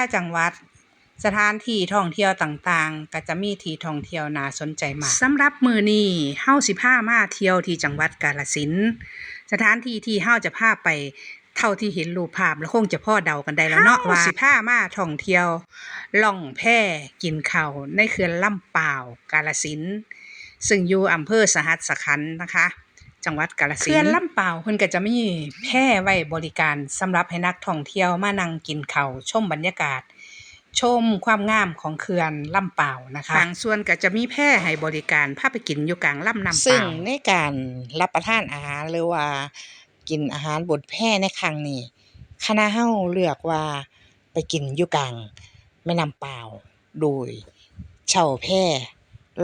ละจังหวัด สถานที่ท่องเที่ยวต่างๆ ก็จะมีที่ท่องเที่ยวน่าสนใจมากสำหรับมื้อนี้เฮาสิพามาเที่ยวที่จังหวัดกาฬสินธุ์สถานที่ที่เฮาจะพาไปเท่าที่เห็นรูปภาพแล้วคงจะพ่อเดากันได้แล้วเนาะว่าสิพามาท่องเที่ยว ล่องแพกินข้าวในเขื่อนลำปาวกาฬสินธุ์ซึ่งอยู่อำเภอสหัสขันธ์นะคะ จังหวัดกาฬสินธุ์เขื่อนลำปาวเพิ่นก็จะมีแพไว้บริการสำหรับให้นักท่องเที่ยวมานั่งกินข้าวชมบรรยากาศ ชมความงามของเขื่อนลำปาวนะคะบางส่วนก็จะมีแพให้บริการพาไปกินอยู่กลางลำน้ำซึ่งปาวในการรับประทานอาหารหรือว่ากินอาหารบนแพในครั้งนี้คณะเฮาเลือกว่าไปกินอยู่กลางแม่น้ำปาวโดยเช่าแพ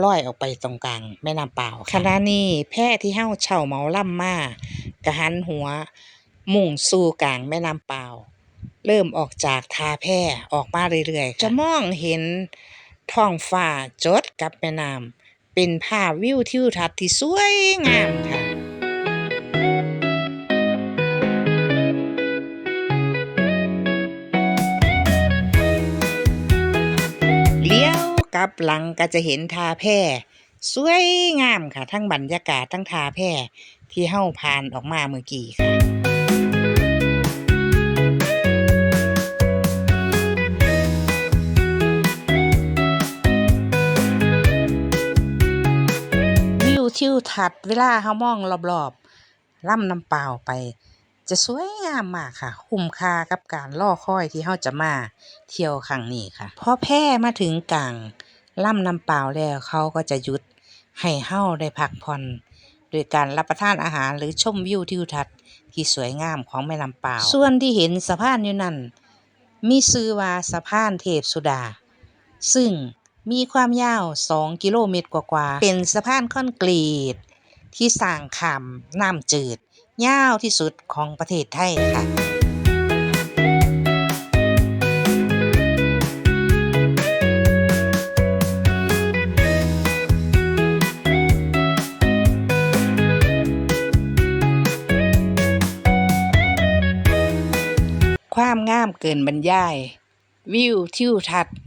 ลอยออกไปตรงกลางแม่น้ำเปล่าขณะนี้แพที่เฮาเช่าเมาล่ำมากระหันหัว มุ่งสู่กลางแม่น้ำเปล่า เริ่มออกจากท่าแพออกมาเรื่อยๆ จะมองเห็นท้องฟ้าจดกับแม่น้ำเป็นภาพวิวทิวทัศน์ที่สวยงามค่ะ กลับหลังก็จะเห็นทาแพร่สวยงามค่ะ ทั้งบรรยากาศทั้งทาแพร่ที่เฮ้าผ่านออกมาเมื่อกี้ค่ะวิวทิวทัศน์เวลาเฮามองรอบๆล่ำน้ำเปล่าไป จะสวยงามมากค่ะ คุ้มค่ากับการรอคอยที่เฮาจะมาเที่ยวครั้งนี้ค่ะพอแพ่มาถึงกลาง ลำนำเปล่าวแล้วเขาก็จะหยุด ให้เฮาได้พักผ่อนโดยการรับประทานอาหารหรือชมวิวทิวทัศน์ที่สวยงามของแม่น้ำเปล่าวส่วนที่เห็นสะพานอยู่นั่น มีชื่อว่าสะพานเทพสุดา ซึ่งมีความยาว 2 กิโลเมตรกว่าๆ เป็นสะพานคอนกรีต ที่สร้างขามน้ำจืด ยาวที่สุดของประเทศไทยค่ะ ความงามเกินบรรยาย วิวทิวทัศน์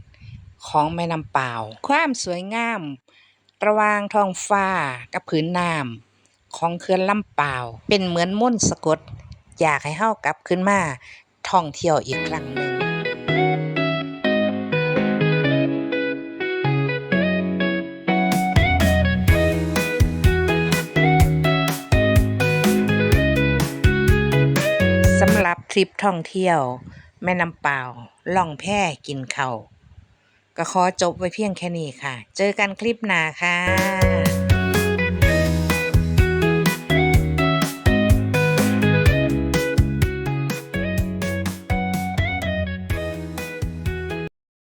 ของแม่น้ำเปล่า ความสวยงาม ระว่างท้องฟ้ากับผืนน้ำของเขื่อนลำเปล่า เป็นเหมือนมนต์สะกด อยากให้เฮากลับขึ้นมาท่องเที่ยวอีกครั้งหนึ่ง ทริปท่องเที่ยว แม่น้ำเปล่าว ล่องแพกินเขาวก็ขอจบไว้เพียงแค่นี้ค่ะ เจอกันคลิปหน้าค่ะ